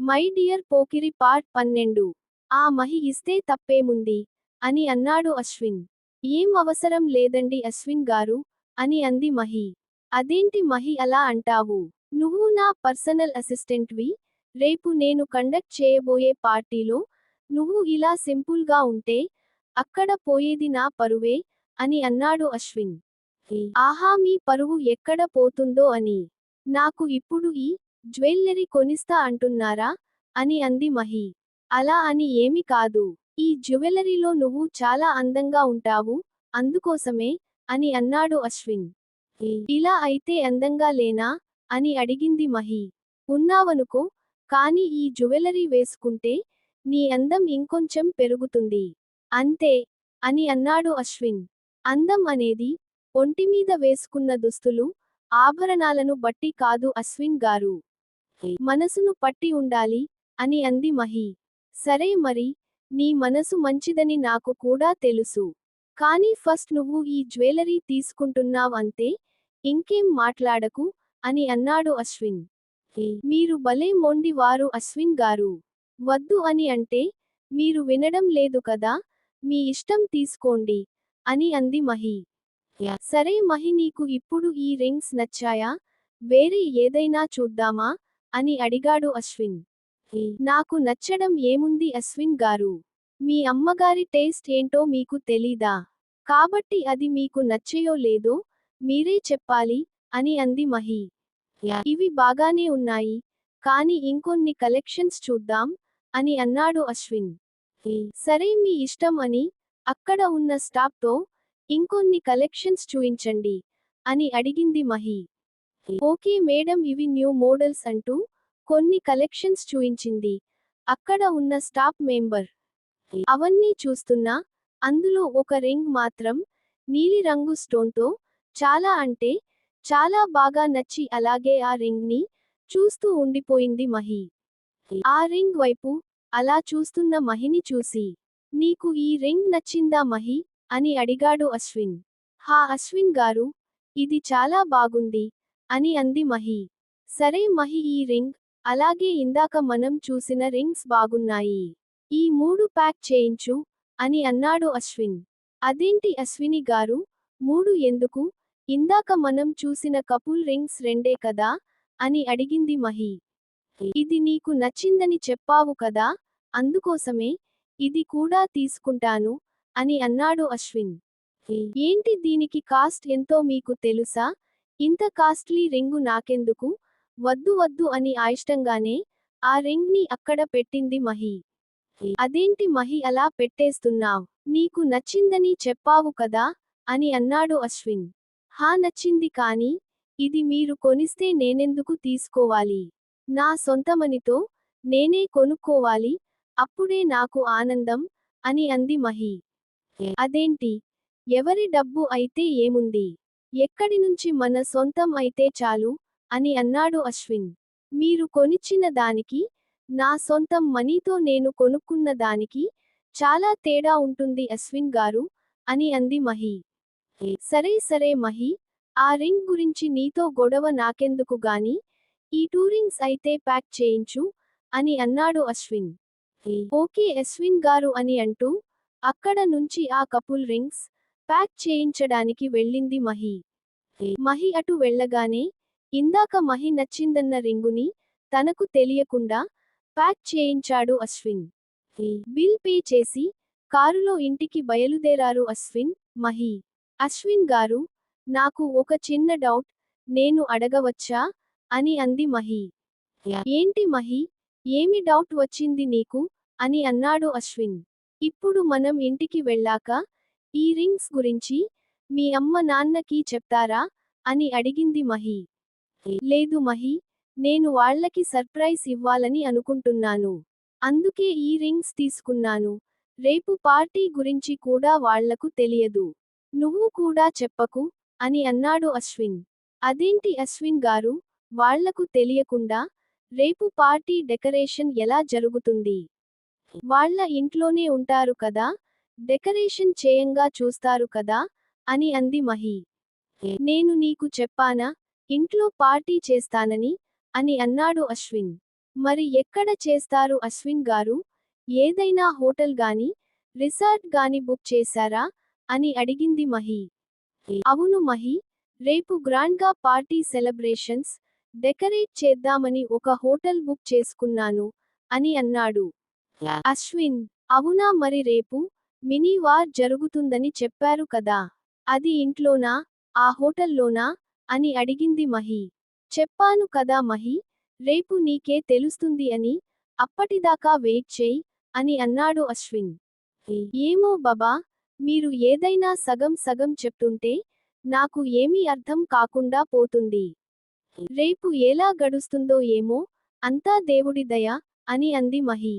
My dear Pokiri part పన్నెండు. ఆ మహి ఇస్తే తప్పేముంది? అని అన్నాడు అశ్విన్. ఏం అవసరం లేదండి అశ్విన్ గారు అని అంది మహి. అదేంటి మహి అలా అంటావు? నువ్వు నా పర్సనల్ అసిస్టెంట్వి? రేపు నేను కండక్ట్ చేయబోయే పార్టీలో నువ్వు ఇలా సింపుల్గా ఉంటే అక్కడ పోయేది నా పరువే? అని అన్నాడు అశ్విన్. ఆహా మీ పరువు ఎక్కడ పోతుందో అని. నాకు ఇప్పుడు ఈ జ్యువెల్లరీ కొనిస్తా అంటున్నారా? అని అంది మహి. అలా అని ఏమి కాదు. ఈ జ్యువెలరీలో నువ్వు చాలా అందంగా ఉంటావు అందుకోసమే అని అన్నాడు అశ్విన్. ఇలా అయితే అందంగా లేనా? అని అడిగింది మహి. ఉన్నావనుకో కాని ఈ జ్యువెలరీ వేసుకుంటే నీ అందం ఇంకొంచెం పెరుగుతుంది. అంతే అని అన్నాడు అశ్విన్. అందం అనేది ఒంటిమీద వేసుకున్న దుస్తులు ఆభరణాలను బట్టి కాదు అశ్విన్ గారు. మనసును పట్టి ఉండాలి అని అంది మహి. సరే మరి నీ మనసు మంచిదని నాకు కూడా తెలుసు. కానీ ఫస్ట్ నువ్వు ఈ జ్యువెలరీ తీసుకుంటున్నావంతే ఇంకేం మాట్లాడకు అని అన్నాడు అశ్విన్. మీరు భలే మొండి వారు అశ్విన్ గారు. వద్దు అని అంటే మీరు వినడం లేదు కదా మీ ఇష్టం తీసుకోండి అని అంది మహి. సరే మహి నీకు ఇప్పుడు ఈ రింగ్స్ నచ్చాయా? వేరే ఏదైనా చూద్దామా? అని అడిగాడు అశ్విన్. నాకు నచ్చడం ఏముంది అశ్విన్ గారు? మీ అమ్మగారి టేస్ట్ ఏంటో మీకు తెలీదా? కాబట్టి అది మీకు నచ్చయో లేదో మీరే చెప్పాలి అని అంది మహి. ఇవి బాగానే ఉన్నాయి కాని ఇంకొన్ని కలెక్షన్స్ చూద్దాం అని అన్నాడు అశ్విన్. సరే మీ ఇష్టం అని అక్కడ ఉన్న స్టాప్తో ఇంకొన్ని కలెక్షన్స్ చూయించండి అని అడిగింది మహి. ఓకే మేడం ఇవి న్యూ మోడల్స్ అంటూ కొన్ని కలెక్షన్స్ చూయించింది. అక్కడ ఉన్న స్టాప్ మెంబర్ అవన్నీ చూస్తున్నా అందులో ఒక రింగ్ మాత్రం నీలిరంగు స్టోన్తో చాలా అంటే చాలా బాగా నచ్చి అలాగే ఆ రింగ్ని చూస్తూ ఉండిపోయింది మహి. ఆ రింగ్ వైపు అలా చూస్తున్న మహిని చూసి నీకు ఈ రింగ్ నచ్చిందా మహి? అని అడిగాడు అశ్విన్. హా అశ్విన్ గారు ఇది చాలా బాగుంది. అని అంది మహి. సరే మహి ఈ రింగ్ అలాగే ఇందాక మనం చూసిన రింగ్స్ బాగున్నాయి. ఈ మూడు ప్యాక్ చేయించు అని అన్నాడు అశ్విన్. అదేంటి అశ్విని గారు? మూడు ఎందుకు? ఇందాక మనం చూసిన కపుల్ రింగ్స్ రెండే కదా? అని అడిగింది మహి. ఇది నీకు నచ్చిందని చెప్పావు కదా? అందుకోసమే ఇది కూడా తీసుకుంటాను అని అన్నాడు అశ్విన్. ఏంటి దీనికి కాస్ట్ ఎంతో మీకు తెలుసా? ఇంత కాస్ట్లీ రింగు నాకెందుకు? వద్దు వద్దు అని ఆయిష్టంగానే ఆ రింగ్ని అక్కడ పెట్టింది మహి. అదేంటి మహి అలా పెట్టేస్తున్నావ్? నీకు నచ్చిందని చెప్పావు కదా? అని అన్నాడు అశ్విన్. హా నచ్చింది కాని ఇది మీరు కొనిస్తే నేనెందుకు తీసుకోవాలి? నా సొంతమనితో నేనే కొనుక్కోవాలి అప్పుడే నాకు ఆనందం అని అంది మహి. అదేంటి? ఎవరి డబ్బు అయితే ఏముంది? ఎక్కడి నుంచి మన సొంతం అయితే చాలు? అని అన్నాడు అశ్విన్. మీరు కొనిచ్చిన దానికి నా సొంతం మనీతో నేను కొనుక్కున్న దానికి చాలా తేడా ఉంటుంది అశ్విన్ గారు అని అంది మహి. సరే సరే మహి ఆ రింగ్ గురించి నీతో గొడవ నాకెందుకు గాని? ఈ టూ రింగ్స్ అయితే ప్యాక్ చేయించు అని అన్నాడు అశ్విన్. ఓకే అశ్విన్ గారు అని అంటూ అక్కడ నుంచి ఆ కపుల్ రింగ్స్ ప్యాక్ చేయించడానికి వెళ్ళింది మహి. మహి అటు వెళ్ళగానే ఇందాక మహి నచ్చిందన్న రింగుని తనకు తెలియకుండా ప్యాక్ చేయించాడు అశ్విన్. బిల్ పే చేసి కారులో ఇంటికి బయలుదేరారు అశ్విన్ మహి. అశ్విన్ గారు నాకు ఒక చిన్న డౌట్ నేను అడగవచ్చా? అని అంది మహి. ఏంటి మహి? ఏమి డౌట్ వచ్చింది నీకు? అని అన్నాడు అశ్విన్. ఇప్పుడు మనం ఇంటికి వెళ్ళాక ఈ రింగ్స్ గురించి మీ అమ్మ నాన్నకి చెప్తారా? అని అడిగింది మహి. లేదు మహి నేను వాళ్ళకి సర్ప్రైజ్ ఇవ్వాలని అనుకుంటున్నాను. అందుకే ఈ రింగ్స్ తీసుకున్నాను. రేపు పార్టీ గురించి కూడా వాళ్ళకు తెలియదు. నువ్వు కూడా చెప్పకు అని అన్నాడు అశ్విన్. అదేంటి అశ్విన్ గారు? వాళ్ళకు తెలియకుండా రేపు పార్టీ డెకరేషన్ ఎలా జరుగుతుంది? వాళ్ళ ఇంట్లోనే ఉంటారు కదా? డెకరేషన్ చేయంగా చూస్తారు కదా అని అంది మహి. నేను నీకు చెప్పానా ఇంట్లో పార్టీ చేస్తానని అని అన్నాడు అశ్విన్. మరి ఎక్కడ చేస్తారు అశ్విన్ గారు? ఏదైనా హోటల్ గాని రిసార్ట్ గాని బుక్ చేశారా? అని అడిగింది మహి. అవును మహి రేపు గ్రాండ్గా పార్టీ సెలబ్రేషన్స్ డెకరేట్ చేద్దామని ఒక హోటల్ బుక్ చేసుకున్నాను అని అన్నాడు. అశ్విన్ అవునా మరి రేపు? మినీ వార్ జరుగుతుందని చెప్పారు కదా. అది ఇంట్లోనా? ఆ హోటల్లోనా? అని అడిగింది మహి. చెప్పాను కదా మహి రేపు నీకే తెలుస్తుంది అని అప్పటిదాకా వెయిట్ చేయి అని అన్నాడు అశ్విన్. ఏమో బాబా మీరు ఏదైనా సగం సగం చెప్తుంటే నాకు ఏమీ అర్థం కాకుండా పోతుంది. రేపు ఎలా గడుస్తుందో ఏమో అంతా దేవుడి దయ అని అంది మహి.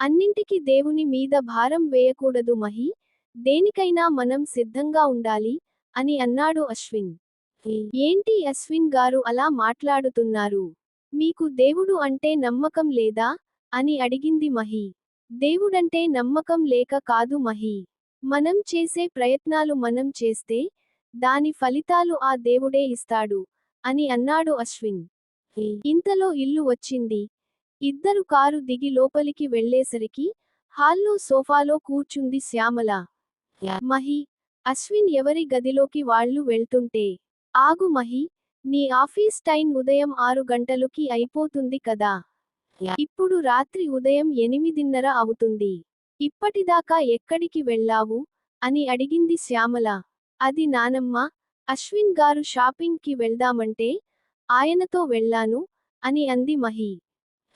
అన్నింటికి దేవుని మీద భారం వేయకూడదు మహి. దేనికైనా మనం సిద్ధంగా ఉండాలి అని అన్నాడు అశ్విన్. ఏంటి అశ్విన్ గారు అలా మాట్లాడుతున్నారు? మీకు దేవుడు అంటే నమ్మకం లేదా? అని అడిగింది మహి. దేవుడంటే నమ్మకం లేక కాదు మహి. మనం చేసే ప్రయత్నాలు మనం చేస్తే దాని ఫలితాలు ఆ దేవుడే ఇస్తాడు అని అన్నాడు అశ్విన్. ఇంతలో ఇల్లు వచ్చింది. ఇద్దరు కారు దిగి లోపలికి వెళ్ళేసరికి హాల్లో సోఫాలో కూర్చుంది శ్యామల. మహి అశ్విన్ ఎవరి గదిలోకి వాళ్ళు వెళ్తుంటే ఆగు మహి నీ ఆఫీస్ టైం ఉదయం ఆరు గంటలుకి అయిపోతుంది కదా. ఇప్పుడు రాత్రి ఉదయం ఎనిమిదిన్నర అవుతుంది. ఇప్పటిదాకా ఎక్కడికి వెళ్ళావు? అని అడిగింది శ్యామల. అది నానమ్మ అశ్విన్ గారు షాపింగ్కి వెళ్దామంటే ఆయనతో వెళ్ళాను అని అంది మహి.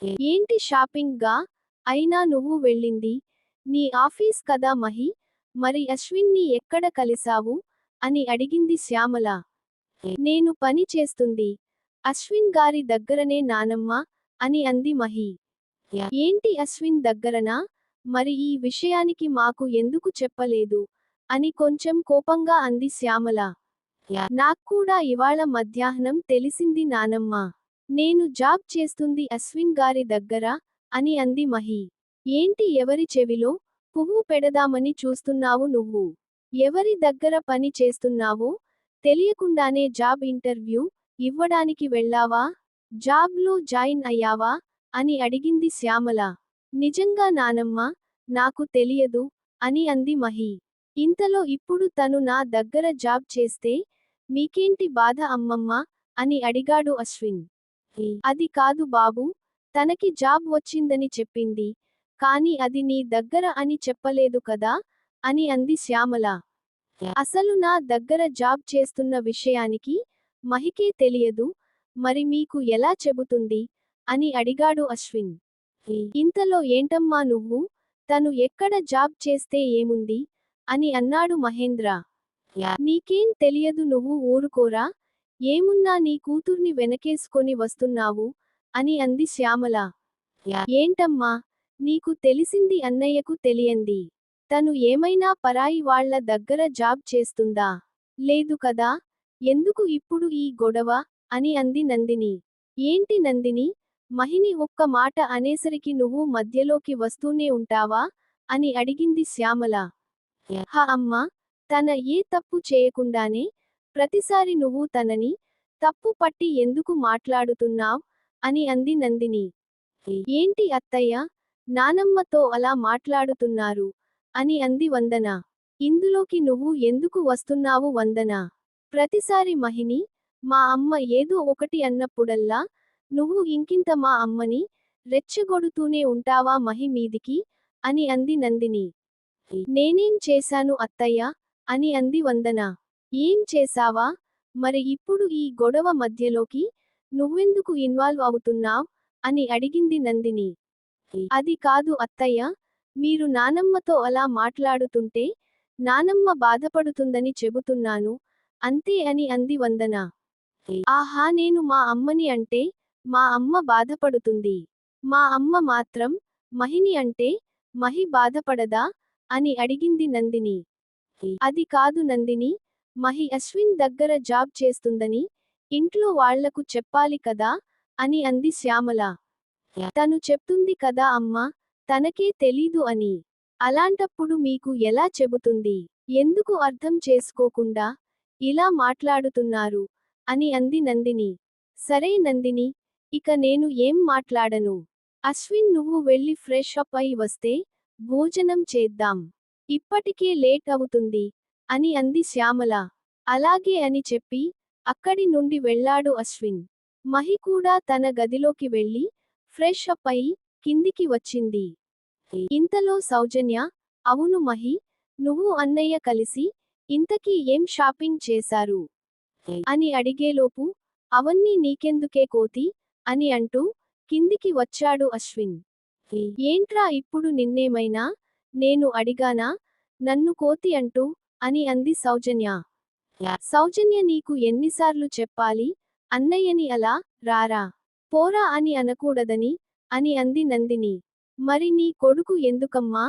ఏంటి షాపింగ్గా అయినా నువ్వు వెళ్ళింది. నీ ఆఫీస్ కదా మహి? మరి అశ్విన్ని ఎక్కడ కలిశావు? అని అడిగింది శ్యామల. నేను పని చేస్తుంది. అశ్విన్ గారి దగ్గరనే నానమ్మ అని అంది మహి. ఏంటి అశ్విన్ దగ్గరనా? మరి ఈ విషయానికి మాకు ఎందుకు చెప్పలేదు? అని కొంచెం కోపంగా అంది శ్యామల. నాక్కూడా ఇవాళ మధ్యాహ్నం తెలిసింది నానమ్మ. నేను జాబ్ చేస్తుంది అశ్విన్ గారి దగ్గర అని అంది మహి. ఏంటి ఎవరి చెవిలో? పువ్వు పెడదామని చూస్తున్నావు నువ్వు. ఎవరి దగ్గర పని చేస్తున్నావో? తెలియకుండానే జాబ్ ఇంటర్వ్యూ ఇవ్వడానికి వెళ్ళావా? జాబ్లో జాయిన్ అయ్యావా? అని అడిగింది శ్యామల. నిజంగా నానమ్మ నాకు తెలియదు అని అంది మహి. ఇంతలో ఇప్పుడు తను నా దగ్గర జాబ్ చేస్తే మీకేంటి బాధ అమ్మమ్మ? అని అడిగాడు అశ్విన్. అది కాదు బాబు తనకి జాబ్ వచ్చిందని చెప్పింది. కాని అది నీ దగ్గర అని చెప్పలేదు కదా అని అంది శ్యామల. అసలు నా దగ్గర జాబ్ చేస్తున్న విషయానికి మహికే తెలియదు మరి మీకు ఎలా చెబుతుంది? అని అడిగాడు అశ్విన్. ఇంతలో ఏంటమ్మా నువ్వు? తను ఎక్కడ జాబ్ చేస్తే ఏముంది? అని అన్నాడు మహేంద్ర. నీకేం తెలియదు నువ్వు ఊరుకోరా? ఏమున్నా నీ కూతుర్ని వెనకేసుకొని వస్తున్నావు? అని అంది శ్యామల. ఏంటమ్మా? నీకు తెలిసింది అన్నయ్యకు తెలియంది. తను ఏమైనా పరాయి వాళ్ళ దగ్గర జాబ్ చేస్తుందా? లేదు కదా? ఎందుకు ఇప్పుడు ఈ గొడవ? అని అంది నందిని. ఏంటి నందిని? మహిని ఒక్క మాట అనేసరికి నువ్వు మధ్యలోకి వస్తూనే ఉంటావా? అని అడిగింది శ్యామల. హ అమ్మా! తన ఏ తప్పు చేయకుండానే ప్రతిసారి నువ్వు తనని తప్పు పట్టి ఎందుకు మాట్లాడుతున్నావ్? అని అంది నందిని. ఏంటి అత్తయ్య? నానమ్మతో అలా మాట్లాడుతున్నారు అని అంది వందన. ఇందులోకి నువ్వు ఎందుకు వస్తున్నావు వందన? ప్రతిసారి మహిని మా అమ్మ ఏదో ఒకటి అన్నప్పుడల్లా నువ్వు ఇంకింత మా అమ్మని రెచ్చగొడుతూనే ఉంటావా మహి మీదికి? అని అంది నందిని. నేనేం చేశాను అత్తయ్య? అని అంది వందన. ఏం చేశావా? మరి ఇప్పుడు ఈ గొడవ మధ్యలోకి నువ్వెందుకు ఇన్వాల్వ్ అవుతున్నావ్? అని అడిగింది నందిని. అది కాదు అత్తయ్య మీరు నానమ్మతో అలా మాట్లాడుతుంటే నానమ్మ బాధపడుతుందని చెబుతున్నాను అంతే అని అంది వందన. ఆహా నేను మా అమ్మని అంటే మా అమ్మ బాధపడుతుంది. మా అమ్మ మాత్రం మహిని అంటే మహి బాధపడదా? అని అడిగింది నందిని. అది కాదు నందిని మహి అశ్విన్ దగ్గర జాబ్ చేస్తుందని ఇంట్లో వాళ్ళకు చెప్పాలి కదా అని అంది శ్యామల. తను చెప్తుంది కదా అమ్మా తనకే తెలీదు అని. అలాంటప్పుడు మీకు ఎలా చెబుతుంది? ఎందుకు అర్థం చేసుకోకుండా ఇలా మాట్లాడుతున్నారు అని అంది నందిని. సరే నందిని ఇక నేను ఏం మాట్లాడను? అశ్విన్ నువ్వు వెళ్ళి ఫ్రెష్ అప్ అయి వస్తే భోజనం చేద్దాం. ఇప్పటికే లేట్ అవుతుంది అని అంది శ్యామల. అలాగే అని చెప్పి అక్కడి నుండి వెళ్ళాడు అశ్విన్. మహి కూడా తన గదిలోకి వెళ్ళి ఫ్రెష్ అప్ అయి కిందికి వచ్చింది. ఇంతలో సౌజన్య అవును మహి నువ్వు అన్నయ్య కలిసి ఇంతకీ ఏం షాపింగ్ చేశారు అని అడిగేలోపు అవన్నీ నీకెందుకే కోతి అని అంటూ కిందికి వచ్చాడు అశ్విన్. ఏంట్రా ఇప్పుడు నిన్నేమైనా? నేను అడిగానా? నన్ను కోతి అంటూ అని అంది సౌజన్య. సౌజన్య నీకు ఎన్నిసార్లు చెప్పాలి? అన్నయ్యని అలా రారా? పోరా అని అనకూడదని అని అంది నందిని. మరి నీ కొడుకు ఎందుకమ్మా?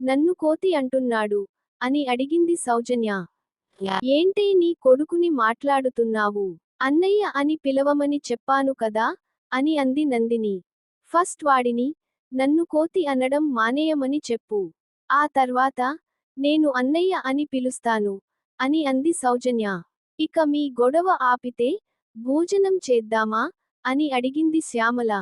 నన్ను కోతి అంటున్నాడు అని అడిగింది సౌజన్య. ఏంటే నీ కొడుకుని మాట్లాడుతున్నావు? అన్నయ్య అని పిలవమని చెప్పాను కదా అని అంది నందిని. ఫస్ట్ వాడిని నన్ను కోతి అనడం మానేయమని చెప్పు. ఆ తర్వాత నేను అన్నయ్య అని పిలుస్తాను అని అంది సౌజన్య. ఇక మీ గొడవ ఆపితే భోజనం చేద్దామా? అని అడిగింది శ్యామల.